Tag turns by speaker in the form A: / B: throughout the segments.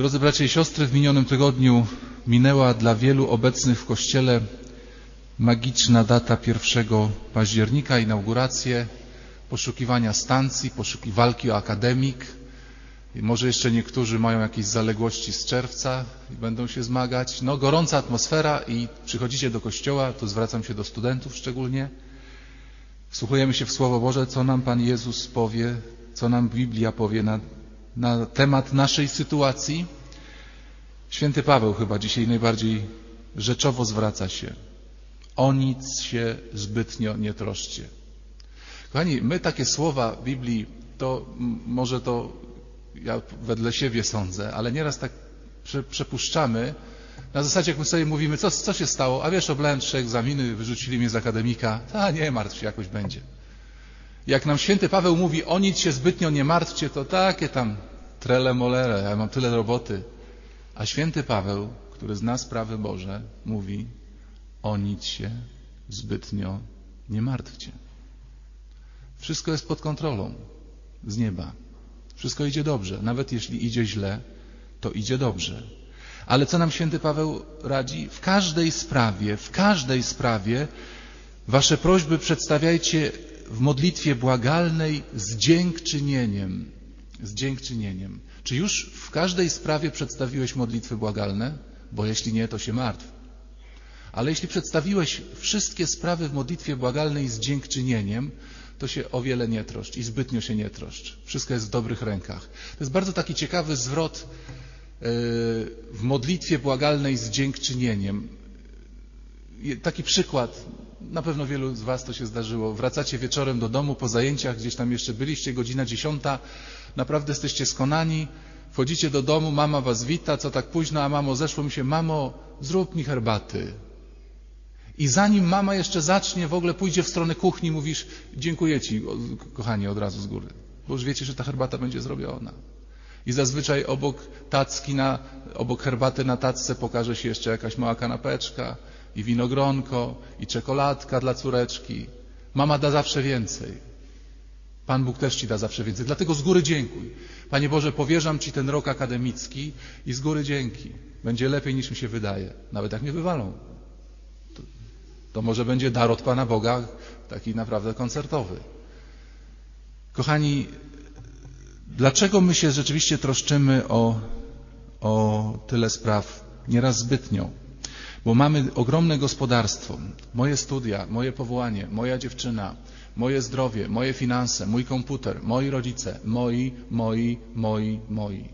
A: Drodzy bracia i siostry, w minionym tygodniu minęła dla wielu obecnych w Kościele magiczna data 1 października, inaugurację, poszukiwania stacji, poszuki walki o akademik. I może jeszcze niektórzy mają jakieś zaległości z czerwca i będą się zmagać. No, gorąca atmosfera i przychodzicie do kościoła, tu zwracam się do studentów szczególnie. Wsłuchujemy się w Słowo Boże, co nam Pan Jezus powie, co nam Biblia powie na, na temat naszej sytuacji. Święty Paweł chyba dzisiaj najbardziej rzeczowo zwraca się. O nic się zbytnio nie troszcie. Kochani, my takie słowa Biblii, to może to ja wedle siebie sądzę, ale nieraz tak prze, przepuszczamy. Na zasadzie, jak my sobie mówimy, co, co się stało? A wiesz, oblałem trzy egzaminy, wyrzucili mnie z akademika. A nie martw się, jakoś będzie. Jak nam święty Paweł mówi, o nic się zbytnio nie martwcie, to takie tam trele molere, ja mam tyle roboty. A święty Paweł, który zna sprawy Boże, mówi, o nic się zbytnio nie martwcie. Wszystko jest pod kontrolą z nieba. Wszystko idzie dobrze. Nawet jeśli idzie źle, to idzie dobrze. Ale co nam święty Paweł radzi? W każdej sprawie, w każdej sprawie wasze prośby przedstawiajcie w modlitwie błagalnej z dziękczynieniem. Z dziękczynieniem. Czy już w każdej sprawie przedstawiłeś modlitwy błagalne? Bo jeśli nie, to się martw. Ale jeśli przedstawiłeś wszystkie sprawy w modlitwie błagalnej z dziękczynieniem, to się o wiele nie troszcz i zbytnio się nie troszcz. Wszystko jest w dobrych rękach. To jest bardzo taki ciekawy zwrot w modlitwie błagalnej z dziękczynieniem. Taki przykład, na pewno wielu z Was to się zdarzyło. Wracacie wieczorem do domu po zajęciach, gdzieś tam jeszcze byliście, godzina dziesiąta, naprawdę jesteście skonani, wchodzicie do domu, mama Was wita, co tak późno, a mamo, zeszło mi się, mamo, zrób mi herbaty. I zanim mama jeszcze zacznie, w ogóle pójdzie w stronę kuchni, mówisz, dziękuję Ci, kochanie, od razu z góry, bo już wiecie, że ta herbata będzie zrobiona. I zazwyczaj obok tacki, na, obok herbaty na tacce pokaże się jeszcze jakaś mała kanapeczka i winogronko i czekoladka dla córeczki. Mama da zawsze więcej. Pan Bóg też Ci da zawsze więcej. Dlatego z góry dziękuj. Panie Boże, powierzam Ci ten rok akademicki i z góry dzięki. Będzie lepiej niż mi się wydaje. Nawet jak mnie wywalą. To, to może będzie dar od Pana Boga, taki naprawdę koncertowy. Kochani, Dlaczego my się rzeczywiście troszczymy o, o tyle spraw? Nieraz zbytnio. Bo mamy ogromne gospodarstwo. Moje studia, moje powołanie, moja dziewczyna, moje zdrowie, moje finanse, mój komputer, moi rodzice, moi, moi, moi, moi.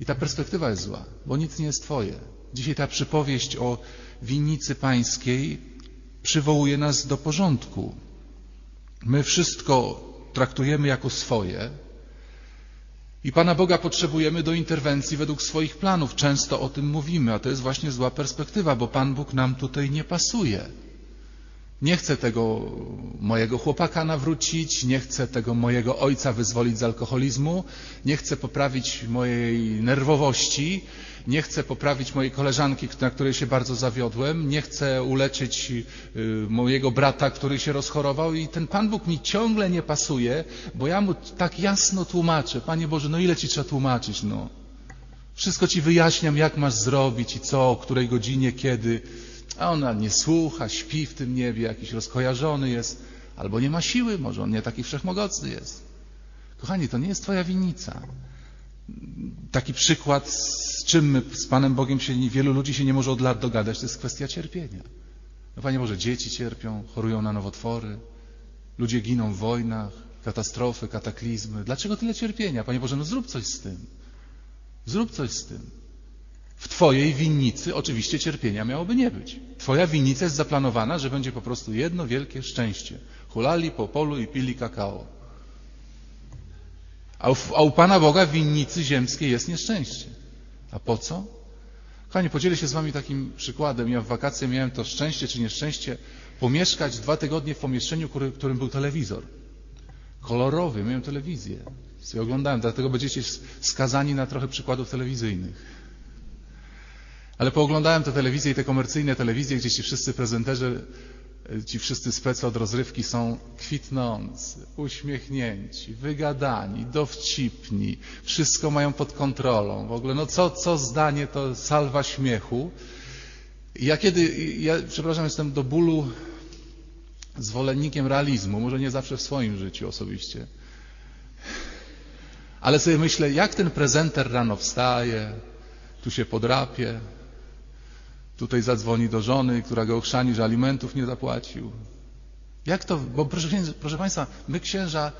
A: I ta perspektywa jest zła, bo nic nie jest Twoje. Dzisiaj ta przypowieść o winnicy pańskiej przywołuje nas do porządku. My wszystko traktujemy jako swoje, i Pana Boga potrzebujemy do interwencji według swoich planów. Często o tym mówimy, a to jest właśnie zła perspektywa, bo Pan Bóg nam tutaj nie pasuje. Nie chcę tego mojego chłopaka nawrócić, nie chcę tego mojego ojca wyzwolić z alkoholizmu, nie chcę poprawić mojej nerwowości, nie chcę poprawić mojej koleżanki, na której się bardzo zawiodłem, nie chcę uleczyć mojego brata, który się rozchorował i ten Pan Bóg mi ciągle nie pasuje, bo ja mu tak jasno tłumaczę. Panie Boże, no ile Ci trzeba tłumaczyć, no. Wszystko Ci wyjaśniam, jak masz zrobić i co, o której godzinie, kiedy. A ona nie słucha, śpi w tym niebie, jakiś rozkojarzony jest, albo nie ma siły, może on nie taki wszechmogący jest. Kochani, to nie jest Twoja winnica. Taki przykład, z czym my z Panem Bogiem się, wielu ludzi się nie może od lat dogadać, to jest kwestia cierpienia. No Panie Boże, dzieci cierpią, chorują na nowotwory, ludzie giną w wojnach, katastrofy, kataklizmy. Dlaczego tyle cierpienia? Panie Boże, no zrób coś z tym. Zrób coś z tym. W Twojej winnicy oczywiście cierpienia miałoby nie być. Twoja winnica jest zaplanowana, że będzie po prostu jedno wielkie szczęście. Hulali po polu i pili kakao. A u, a u Pana Boga winnicy ziemskiej jest nieszczęście. A po co? Kochani, podzielę się z Wami takim przykładem. Ja w wakacje miałem to szczęście czy nieszczęście pomieszkać dwa tygodnie w pomieszczeniu, który, którym był telewizor. Kolorowy, miałem telewizję. Sobie oglądałem, dlatego będziecie skazani na trochę przykładów telewizyjnych. Ale pooglądałem te telewizje i te komercyjne telewizje, gdzie ci wszyscy prezenterzy ci wszyscy specy od rozrywki są kwitnący, uśmiechnięci, wygadani, dowcipni, wszystko mają pod kontrolą. W ogóle, no co, co zdanie to salwa śmiechu. Ja kiedy, ja przepraszam, jestem do bólu zwolennikiem realizmu, może nie zawsze w swoim życiu osobiście. Ale sobie myślę, jak ten prezenter rano wstaje, tu się podrapie, tutaj zadzwoni do żony, która go ochrzani, że alimentów nie zapłacił. Jak to, bo proszę, proszę Państwa, my księża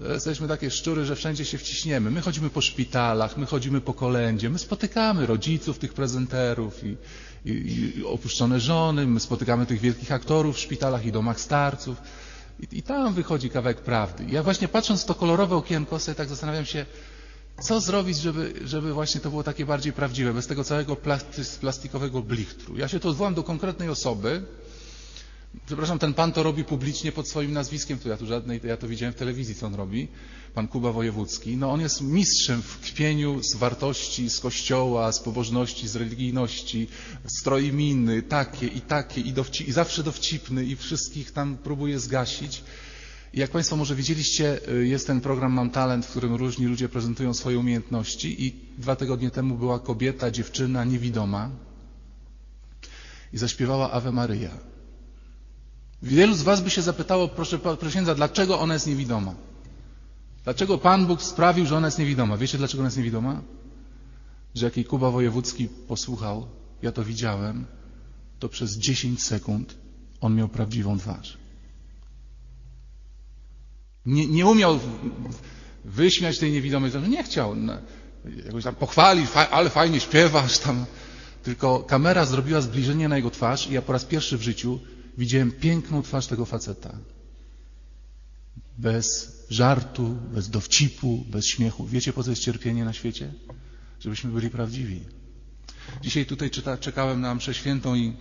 A: e, jesteśmy takie szczury, że wszędzie się wciśniemy. My chodzimy po szpitalach, my chodzimy po kolędzie, my spotykamy rodziców tych prezenterów i, i, i opuszczone żony, my spotykamy tych wielkich aktorów w szpitalach i domach starców. I, I tam wychodzi kawałek prawdy. Ja właśnie patrząc w to kolorowe okienko sobie tak zastanawiam się, co zrobić, żeby, żeby właśnie to było takie bardziej prawdziwe, bez tego całego plastikowego blichtru. Ja się tu odwołam do konkretnej osoby. Przepraszam, ten pan to robi publicznie pod swoim nazwiskiem, to ja tu żadnej, ja to widziałem w telewizji, co on robi, pan Kuba Wojewódzki. No on jest mistrzem w kpieniu z wartości, z kościoła, z pobożności, z religijności, stroi miny, takie i takie i, dowci, i zawsze dowcipny i wszystkich tam próbuje zgasić. Jak Państwo może widzieliście, y, jest ten program Mam Talent, w którym różni ludzie prezentują swoje umiejętności i dwa tygodnie temu była kobieta, dziewczyna niewidoma i zaśpiewała Ave Maryja. Wielu z Was by się zapytało, proszę, proszę księdza, dlaczego ona jest niewidoma? Dlaczego Pan Bóg sprawił, że ona jest niewidoma? Wiecie, dlaczego ona jest niewidoma? Że jak jej Kuba Wojewódzki posłuchał, ja to widziałem, to przez 10 sekund on miał prawdziwą twarz. Nie, nie umiał wyśmiać tej niewidomej, że nie chciał no, jakoś tam pochwalić, ale fajnie śpiewasz tam. Tylko kamera zrobiła zbliżenie na jego twarz i ja po raz pierwszy w życiu widziałem piękną twarz tego faceta. Bez żartu, bez dowcipu, bez śmiechu. Wiecie, po co jest cierpienie na świecie? Żebyśmy byli prawdziwi. Dzisiaj tutaj czekałem na mszę świętą i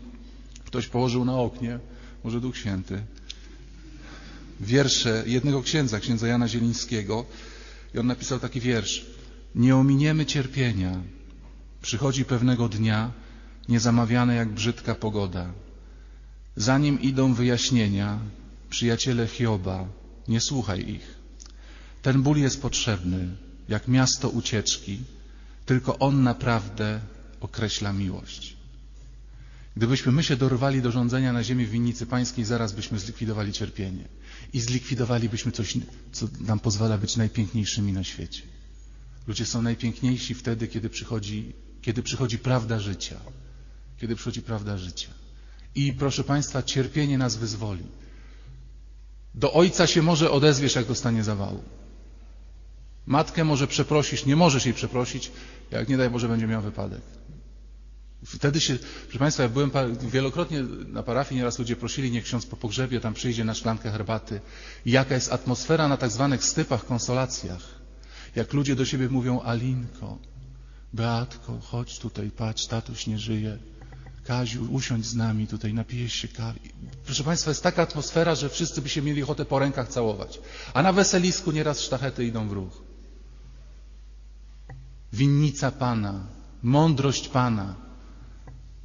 A: ktoś położył na oknie, może Duch Święty, wiersze jednego księdza, księdza Jana Zielińskiego. I on napisał taki wiersz. Nie ominiemy cierpienia. Przychodzi pewnego dnia, niezamawiane jak brzydka pogoda. Zanim idą wyjaśnienia, przyjaciele Hioba, nie słuchaj ich. Ten ból jest potrzebny, jak miasto ucieczki, tylko on naprawdę określa miłość. Gdybyśmy my się dorwali do rządzenia na ziemi w winnicy pańskiej, zaraz byśmy zlikwidowali cierpienie i zlikwidowalibyśmy coś, co nam pozwala być najpiękniejszymi na świecie. Ludzie są najpiękniejsi wtedy, kiedy przychodzi, kiedy przychodzi prawda życia. Kiedy przychodzi prawda życia. I proszę Państwa, cierpienie nas wyzwoli. Do ojca się może odezwiesz, jak dostanie zawału. Matkę może przeprosisz, nie możesz jej przeprosić, jak nie daj Boże będzie miał wypadek. Wtedy się, proszę Państwa, ja byłem wielokrotnie na parafii, nieraz ludzie prosili, niech ksiądz po pogrzebie tam przyjdzie na szklankę herbaty. I jaka jest atmosfera na tak zwanych stypach, konsolacjach. Jak ludzie do siebie mówią, Alinko, Beatko, chodź tutaj, patrz, tatuś nie żyje. Kaziu, usiądź z nami tutaj, napijesz się kawy. Proszę Państwa, jest taka atmosfera, że wszyscy by się mieli ochotę po rękach całować. A na weselisku nieraz sztachety idą w ruch. Winnica Pana, mądrość Pana,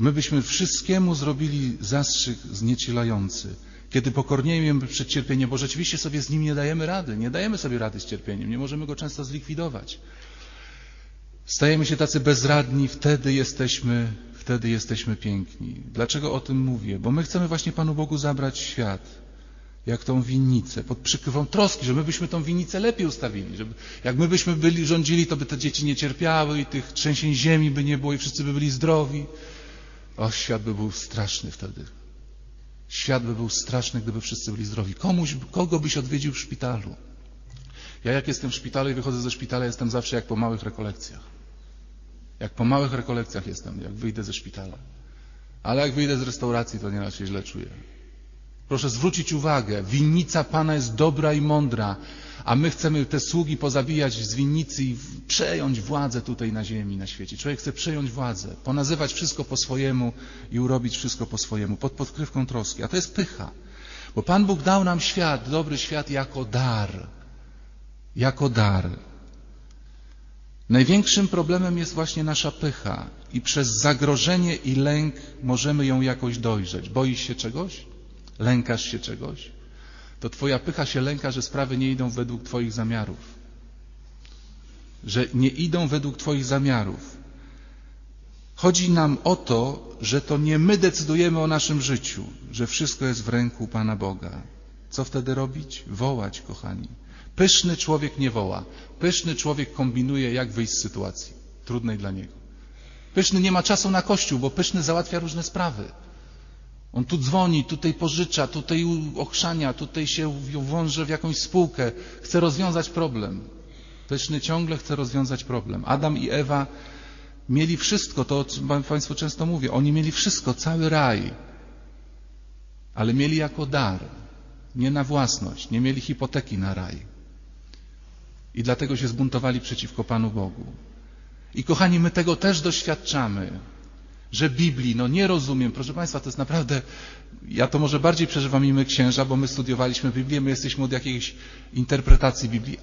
A: My byśmy wszystkiemu zrobili zastrzyk znieczulający, kiedy pokorniejemy przed cierpieniem, bo rzeczywiście sobie z nim nie dajemy rady, nie dajemy sobie rady z cierpieniem, nie możemy go często zlikwidować. Stajemy się tacy bezradni, wtedy jesteśmy, wtedy jesteśmy piękni. Dlaczego o tym mówię? Bo my chcemy właśnie Panu Bogu zabrać świat, jak tą winnicę, pod przykrywą troski, że my byśmy tą winnicę lepiej ustawili, żeby jak my byśmy byli rządzili, to by te dzieci nie cierpiały i tych trzęsień ziemi by nie było i wszyscy by byli zdrowi. O, świat by był straszny wtedy. Świat by był straszny, gdyby wszyscy byli zdrowi. Komuś, kogo byś odwiedził w szpitalu? Ja jak jestem w szpitalu i wychodzę ze szpitala, jestem zawsze jak po małych rekolekcjach. Jak po małych rekolekcjach jestem, jak wyjdę ze szpitala. Ale jak wyjdę z restauracji, to nieraz się źle czuję. Proszę zwrócić uwagę, winnica Pana jest dobra i mądra, a my chcemy te sługi pozabijać z winnicy i przejąć władzę tutaj na ziemi, na świecie. Człowiek chce przejąć władzę, ponazywać wszystko po swojemu i urobić wszystko po swojemu, pod podkrywką troski. A to jest pycha. Bo Pan Bóg dał nam świat, dobry świat jako dar. Jako dar. Największym problemem jest właśnie nasza pycha i przez zagrożenie i lęk możemy ją jakoś dojrzeć. Boisz się czegoś? lękasz się czegoś, to Twoja pycha się lęka, że sprawy nie idą według Twoich zamiarów. Że nie idą według Twoich zamiarów. Chodzi nam o to, że to nie my decydujemy o naszym życiu, że wszystko jest w ręku Pana Boga. Co wtedy robić? Wołać, kochani. Pyszny człowiek nie woła. Pyszny człowiek kombinuje, jak wyjść z sytuacji trudnej dla niego. Pyszny nie ma czasu na kościół, bo pyszny załatwia różne sprawy. On tu dzwoni, tutaj pożycza, tutaj ochrzania, tutaj się włączy w jakąś spółkę. Chce rozwiązać problem. Pyszny ciągle chce rozwiązać problem. Adam i Ewa mieli wszystko, to o czym Państwu często mówię. Oni mieli wszystko, cały raj. Ale mieli jako dar, nie na własność. Nie mieli hipoteki na raj. I dlatego się zbuntowali przeciwko Panu Bogu. I kochani, my tego też doświadczamy, że Biblii, no nie rozumiem, proszę Państwa, to jest naprawdę, ja to może bardziej przeżywam i my księża, bo my studiowaliśmy Biblię, my jesteśmy od jakiejś interpretacji Biblii.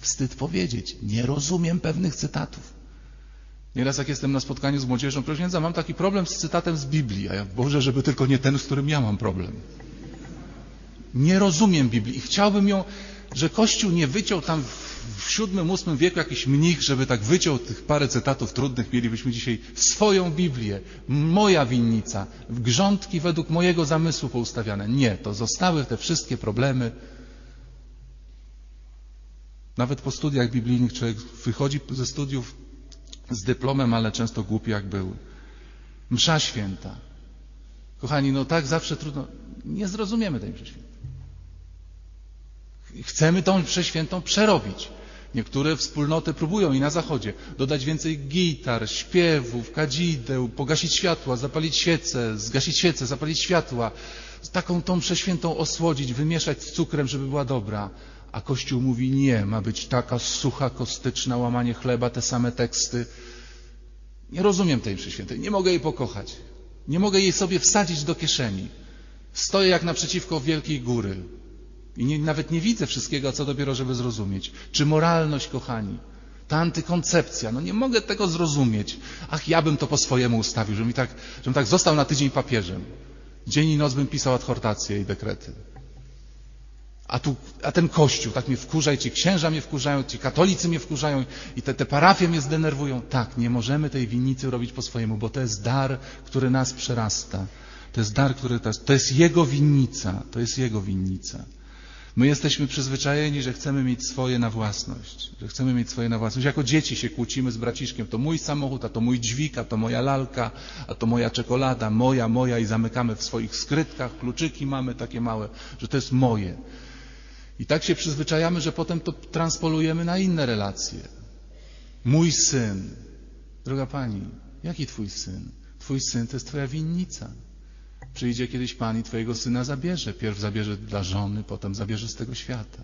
A: Wstyd powiedzieć, nie rozumiem pewnych cytatów. Nieraz jak jestem na spotkaniu z młodzieżą, proszę księdza, mam taki problem z cytatem z Biblii, a ja, Boże, żeby tylko nie ten, z którym ja mam problem. Nie rozumiem Biblii i chciałbym ją, że Kościół nie wyciął tam w VII, VIII wieku jakiś mnich, żeby tak wyciął tych parę cytatów trudnych, mielibyśmy dzisiaj swoją Biblię, moja winnica, grządki według mojego zamysłu poustawiane. Nie, to zostały te wszystkie problemy. Nawet po studiach biblijnych człowiek wychodzi ze studiów z dyplomem, ale często głupi jak był. Msza święta. Kochani, no tak zawsze trudno. Nie zrozumiemy tej mszy świętej. Chcemy tą mszę świętą przerobić. Niektóre wspólnoty próbują i na zachodzie dodać więcej gitar, śpiewów, kadzideł, pogasić światła, zapalić świece, zgasić świece, zapalić światła, taką tą przeświętą osłodzić, wymieszać z cukrem, żeby była dobra. A Kościół mówi nie, ma być taka sucha, kostyczna, łamanie chleba, te same teksty. Nie rozumiem tej przeświętej, nie mogę jej pokochać. Nie mogę jej sobie wsadzić do kieszeni. Stoję jak naprzeciwko wielkiej góry. I nie, nawet nie widzę wszystkiego, co dopiero, żeby zrozumieć. Czy moralność, kochani, ta antykoncepcja, no nie mogę tego zrozumieć. Ach, ja bym to po swojemu ustawił, żebym, tak, żebym tak został na tydzień papieżem. Dzień i noc bym pisał adhortacje i dekrety. A, tu, a ten kościół tak mnie wkurza i ci księża mnie wkurzają, ci katolicy mnie wkurzają i te, te parafie mnie zdenerwują. Tak, nie możemy tej winnicy robić po swojemu, bo to jest dar, który nas przerasta. To jest dar, który to jest, Jego winnica. To jest Jego winnica. My jesteśmy przyzwyczajeni, że chcemy mieć swoje na własność, że chcemy mieć swoje na własność. Jako dzieci się kłócimy z braciszkiem, to mój samochód, a to mój dźwig, a to moja lalka, a to moja czekolada, moja, moja i zamykamy w swoich skrytkach, kluczyki mamy takie małe, że to jest moje. I tak się przyzwyczajamy, że potem to transpolujemy na inne relacje. Mój syn. Droga pani, jaki twój syn? Twój syn to jest twoja winnica. Przyjdzie kiedyś Pan i Twojego syna zabierze. Pierw zabierze dla żony, potem zabierze z tego świata.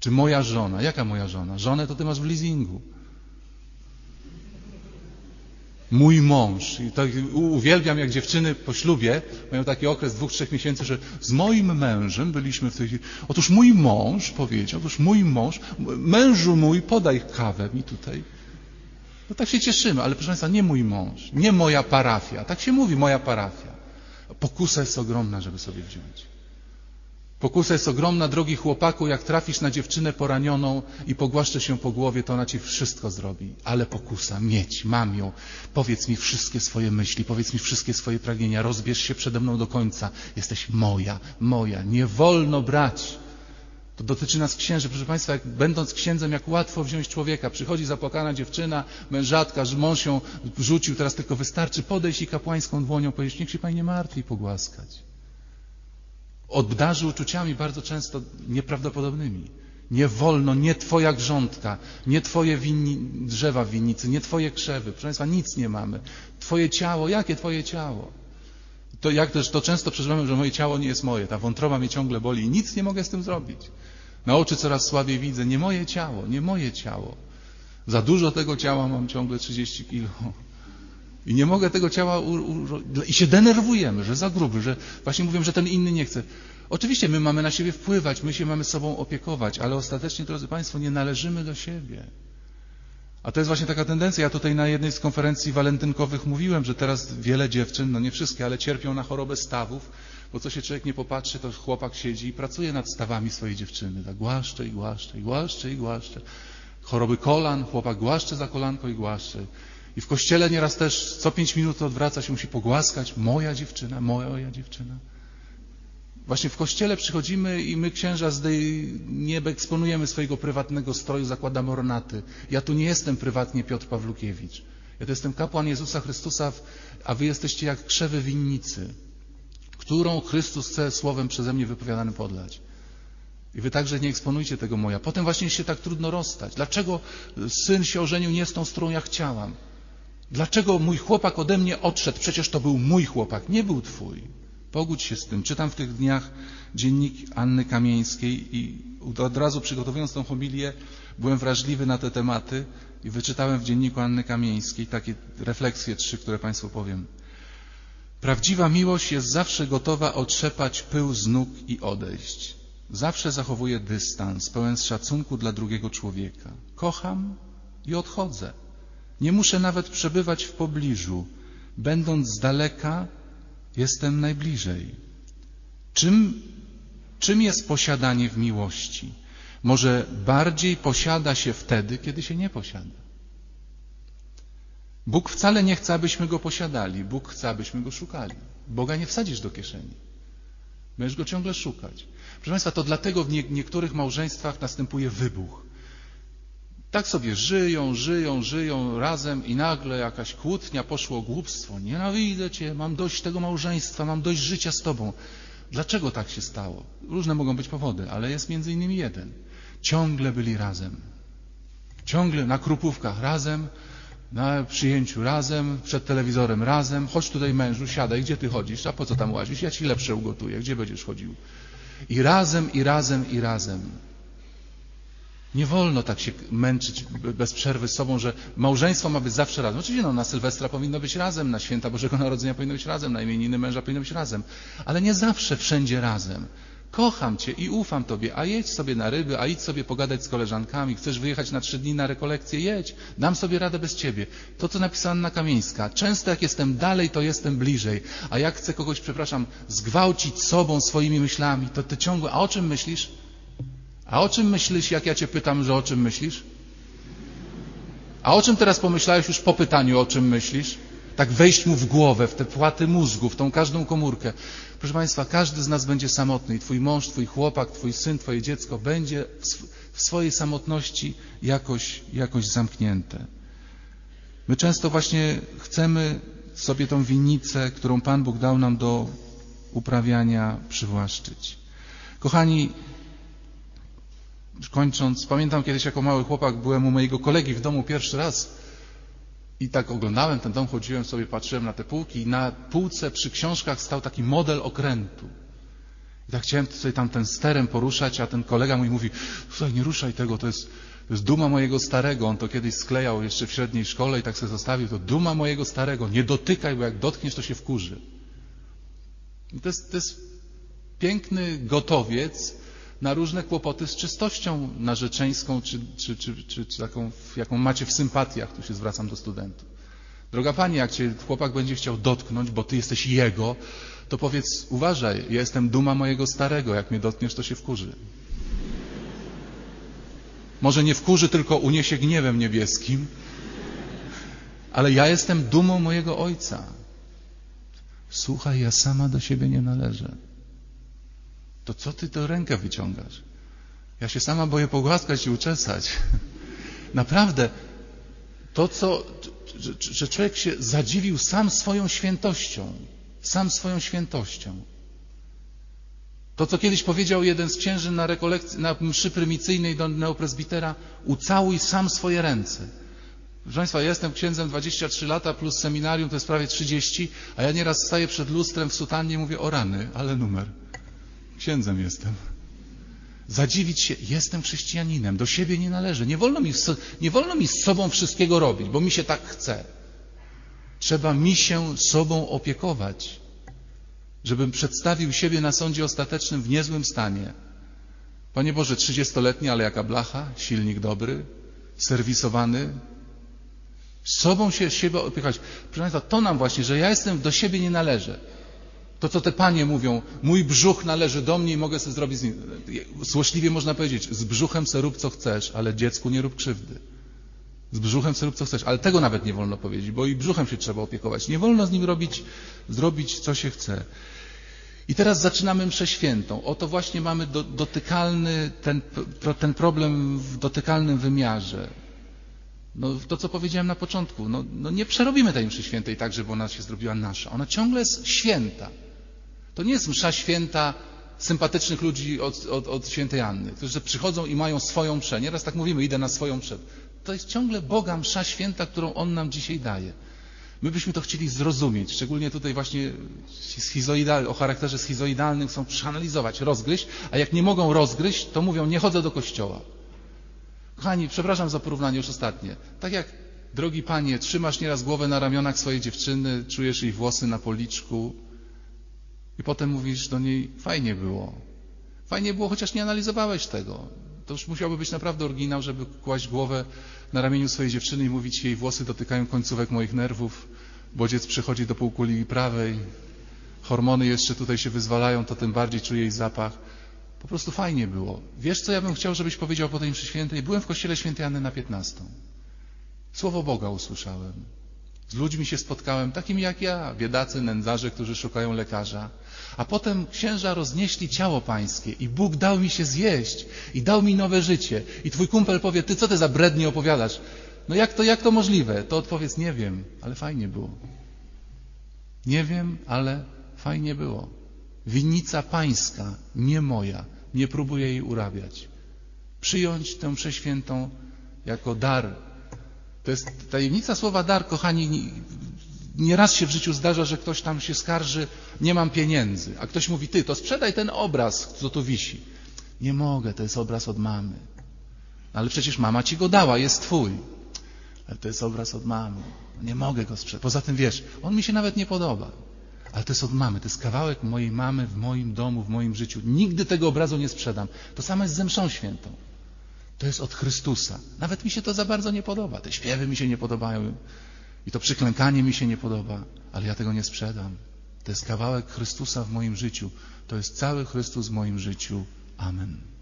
A: Czy moja żona? Jaka moja żona? Żonę to Ty masz w leasingu. Mój mąż. I tak uwielbiam, jak dziewczyny po ślubie mają taki okres dwóch, trzech miesięcy, że z moim mężem byliśmy w tej Otóż mój mąż powiedział, otóż mój mąż, mężu mój, podaj kawę mi tutaj. No tak się cieszymy, ale proszę Państwa, nie mój mąż, nie moja parafia. Tak się mówi, moja parafia. Pokusa jest ogromna, żeby sobie wziąć. Pokusa jest ogromna, drogi chłopaku, jak trafisz na dziewczynę poranioną i pogłaszczesz się po głowie, to ona ci wszystko zrobi. Ale pokusa, mieć, mam ją, powiedz mi wszystkie swoje myśli, powiedz mi wszystkie swoje pragnienia, rozbierz się przede mną do końca. Jesteś moja, moja, nie wolno brać. To dotyczy nas księży. Proszę Państwa, jak, będąc księdzem, jak łatwo wziąć człowieka. Przychodzi zapłakana dziewczyna, mężatka, że mąż ją rzucił, teraz tylko wystarczy podejść i kapłańską dłonią powiedzieć, niech się Pani nie martwi i pogłaskać. Obdarzy uczuciami bardzo często nieprawdopodobnymi. Nie wolno, nie Twoja grządka, nie Twoje winni, drzewa winnicy, nie Twoje krzewy. Proszę Państwa, nic nie mamy. Twoje ciało, jakie Twoje ciało? To jak też to często przeżywamy, że moje ciało nie jest moje, ta wątroba mnie ciągle boli i nic nie mogę z tym zrobić. Na oczy coraz słabiej widzę, nie moje ciało, nie moje ciało. Za dużo tego ciała mam ciągle 30 kilo. I nie mogę tego ciała u, u, i się denerwujemy, że za gruby, że właśnie mówię, że ten inny nie chce. Oczywiście my mamy na siebie wpływać, my się mamy sobą opiekować, ale ostatecznie, drodzy Państwo, nie należymy do siebie. A to jest właśnie taka tendencja. Ja tutaj na jednej z konferencji walentynkowych mówiłem, że teraz wiele dziewczyn, no nie wszystkie, ale cierpią na chorobę stawów, Bo co się człowiek nie popatrzy, to chłopak siedzi i pracuje nad stawami swojej dziewczyny. Tak głaszcze i głaszcze i głaszcze i głaszcze. Choroby kolan, chłopak głaszcze za kolanko i głaszcze. I w kościele nieraz też co pięć minut odwraca się, musi pogłaskać. Moja dziewczyna, moja dziewczyna. Właśnie w kościele przychodzimy i my księża nie eksponujemy swojego prywatnego stroju, zakładamy ornaty. Ja tu nie jestem prywatnie Piotr Pawlukiewicz. Ja to jestem kapłan Jezusa Chrystusa, a wy jesteście jak krzewy winnicy, którą Chrystus chce słowem przeze mnie wypowiadanym podlać. I wy także nie eksponujcie tego moja. Potem właśnie się tak trudno rozstać. Dlaczego syn się ożenił nie z tą, z którą ja chciałam? Dlaczego mój chłopak ode mnie odszedł? Przecież to był mój chłopak, nie był twój. Pogódź się z tym. Czytam w tych dniach dziennik Anny Kamieńskiej i od razu przygotowując tą homilię byłem wrażliwy na te tematy i wyczytałem w dzienniku Anny Kamieńskiej takie refleksje trzy, które Państwu powiem. Prawdziwa miłość jest zawsze gotowa otrzepać pył z nóg i odejść. Zawsze zachowuje dystans, pełen szacunku dla drugiego człowieka. Kocham i odchodzę. Nie muszę nawet przebywać w pobliżu. Będąc z daleka, jestem najbliżej. Czym, czym jest posiadanie w miłości? Może bardziej posiada się wtedy, kiedy się nie posiada. Bóg wcale nie chce, abyśmy go posiadali. Bóg chce, abyśmy go szukali. Boga nie wsadzisz do kieszeni. Będziesz go ciągle szukać. Proszę Państwa, to dlatego w nie, niektórych małżeństwach następuje wybuch. Tak sobie żyją, żyją, żyją razem i nagle jakaś kłótnia, poszło głupstwo. Nienawidzę Cię, mam dość tego małżeństwa, mam dość życia z Tobą. Dlaczego tak się stało? Różne mogą być powody, ale jest między innymi jeden. Ciągle byli razem. Ciągle na krupówkach razem, na przyjęciu razem, przed telewizorem razem. Chodź tutaj mężu, siadaj, gdzie ty chodzisz? A po co tam łazisz? Ja ci lepsze ugotuję. Gdzie będziesz chodził? I razem, i razem, i razem. Nie wolno tak się męczyć bez przerwy z sobą, że małżeństwo ma być zawsze razem. Oczywiście no, na Sylwestra powinno być razem, na święta Bożego Narodzenia powinno być razem, na imieniny męża powinno być razem. Ale nie zawsze wszędzie razem. Kocham Cię i ufam Tobie, a jedź sobie na ryby, a idź sobie pogadać z koleżankami. Chcesz wyjechać na trzy dni na rekolekcję? Jedź. Dam sobie radę bez Ciebie. To, co napisała Anna Kamieńska. Często jak jestem dalej, to jestem bliżej. A jak chcę kogoś, przepraszam, zgwałcić sobą, swoimi myślami, to Ty ciągle... A o czym myślisz? A o czym myślisz, jak ja Cię pytam, że o czym myślisz? A o czym teraz pomyślałeś już po pytaniu, o czym myślisz? Tak wejść mu w głowę, w te płaty mózgu, w tą każdą komórkę. Proszę Państwa, każdy z nas będzie samotny i Twój mąż, Twój chłopak, Twój syn, Twoje dziecko będzie w swojej samotności jakoś, jakoś zamknięte. My często właśnie chcemy sobie tą winnicę, którą Pan Bóg dał nam do uprawiania, przywłaszczyć. Kochani, kończąc, pamiętam kiedyś jako mały chłopak byłem u mojego kolegi w domu pierwszy raz i tak oglądałem ten dom, chodziłem sobie, patrzyłem na te półki i na półce przy książkach stał taki model okrętu. I tak chciałem sobie tam ten sterem poruszać, a ten kolega mój mówi, słuchaj, nie ruszaj tego, to jest, to jest duma mojego starego. On to kiedyś sklejał jeszcze w średniej szkole i tak sobie zostawił, to duma mojego starego. Nie dotykaj, bo jak dotkniesz, to się wkurzy. I to jest, to jest piękny gotowiec, na różne kłopoty z czystością narzeczeńską, czy, czy, czy, czy, taką, jaką macie w sympatiach. Tu się zwracam do studentów. Droga Pani, jak Cię chłopak będzie chciał dotknąć, bo Ty jesteś Jego, to powiedz, uważaj, ja jestem duma mojego starego, jak mnie dotkniesz, to się wkurzy. Może nie wkurzy, tylko uniesie gniewem niebieskim, ale ja jestem dumą mojego Ojca. Słuchaj, ja sama do siebie nie należę to co ty tę rękę wyciągasz? Ja się sama boję pogłaskać i uczesać. Naprawdę, to co, że, człowiek się zadziwił sam swoją świętością, sam swoją świętością. To, co kiedyś powiedział jeden z księży na, rekolekcji, na mszy prymicyjnej do neopresbitera, ucałuj sam swoje ręce. Proszę Państwa, ja jestem księdzem 23 lata plus seminarium to jest prawie 30, a ja nieraz staję przed lustrem w sutannie i mówię o rany, ale numer. Księdzem jestem. Zadziwić się, jestem chrześcijaninem, do siebie nie należę. Nie wolno, mi, nie wolno mi z sobą wszystkiego robić, bo mi się tak chce. Trzeba mi się sobą opiekować, żebym przedstawił siebie na sądzie ostatecznym w niezłym stanie. Panie Boże, trzydziestoletni, ale jaka blacha, silnik dobry, serwisowany. Z sobą się siebie opiekać. Proszę Państwa, to nam właśnie, że ja jestem do siebie nie należę. To, co te panie mówią, mój brzuch należy do mnie i mogę sobie zrobić z nim. Złośliwie można powiedzieć, z brzuchem se rób co chcesz, ale dziecku nie rób krzywdy. Z brzuchem se rób co chcesz, ale tego nawet nie wolno powiedzieć, bo i brzuchem się trzeba opiekować. Nie wolno z nim robić, zrobić co się chce. I teraz zaczynamy mszę świętą. Oto właśnie mamy do, dotykalny, ten, ten problem w dotykalnym wymiarze. No, to, co powiedziałem na początku, no, no nie przerobimy tej mszy świętej tak, żeby ona się zrobiła nasza. Ona ciągle jest święta. To nie jest msza święta sympatycznych ludzi od, od, od świętej Anny, którzy przychodzą i mają swoją mszę. Nieraz tak mówimy, idę na swoją mszę. To jest ciągle Boga msza święta, którą On nam dzisiaj daje. My byśmy to chcieli zrozumieć, szczególnie tutaj właśnie o charakterze schizoidalnym chcą przeanalizować, rozgryźć, a jak nie mogą rozgryźć, to mówią, nie chodzę do kościoła. Kochani, przepraszam za porównanie już ostatnie. Tak jak, drogi panie, trzymasz nieraz głowę na ramionach swojej dziewczyny, czujesz jej włosy na policzku i potem mówisz do niej, fajnie było. Fajnie było, chociaż nie analizowałeś tego. To już musiałby być naprawdę oryginał, żeby kłaść głowę na ramieniu swojej dziewczyny i mówić jej włosy dotykają końcówek moich nerwów, bodziec przychodzi do półkuli prawej, hormony jeszcze tutaj się wyzwalają, to tym bardziej czuję jej zapach. Po prostu fajnie było. Wiesz, co ja bym chciał, żebyś powiedział po tej mszy świętej? Byłem w kościele świętej Anny na 15. Słowo Boga usłyszałem. Z ludźmi się spotkałem, takimi jak ja, biedacy, nędzarze, którzy szukają lekarza. A potem księża roznieśli ciało pańskie i Bóg dał mi się zjeść i dał mi nowe życie. I twój kumpel powie, ty co ty za brednie opowiadasz? No jak to, jak to możliwe? To odpowiedz, nie wiem, ale fajnie było. Nie wiem, ale fajnie było. Winnica pańska, nie moja. Nie próbuję jej urabiać. Przyjąć tę przeświętą jako dar. To jest tajemnica słowa dar, kochani. Nieraz się w życiu zdarza, że ktoś tam się skarży, nie mam pieniędzy, a ktoś mówi, ty, to sprzedaj ten obraz, co tu wisi. Nie mogę, to jest obraz od mamy. Ale przecież mama ci go dała, jest twój. Ale to jest obraz od mamy. Nie mogę go sprzedać. Poza tym wiesz, on mi się nawet nie podoba. Ale to jest od mamy, to jest kawałek mojej mamy w moim domu, w moim życiu. Nigdy tego obrazu nie sprzedam. To samo jest ze mszą świętą. To jest od Chrystusa. Nawet mi się to za bardzo nie podoba. Te śpiewy mi się nie podobają. I to przyklękanie mi się nie podoba, ale ja tego nie sprzedam. To jest kawałek Chrystusa w moim życiu. To jest cały Chrystus w moim życiu. Amen.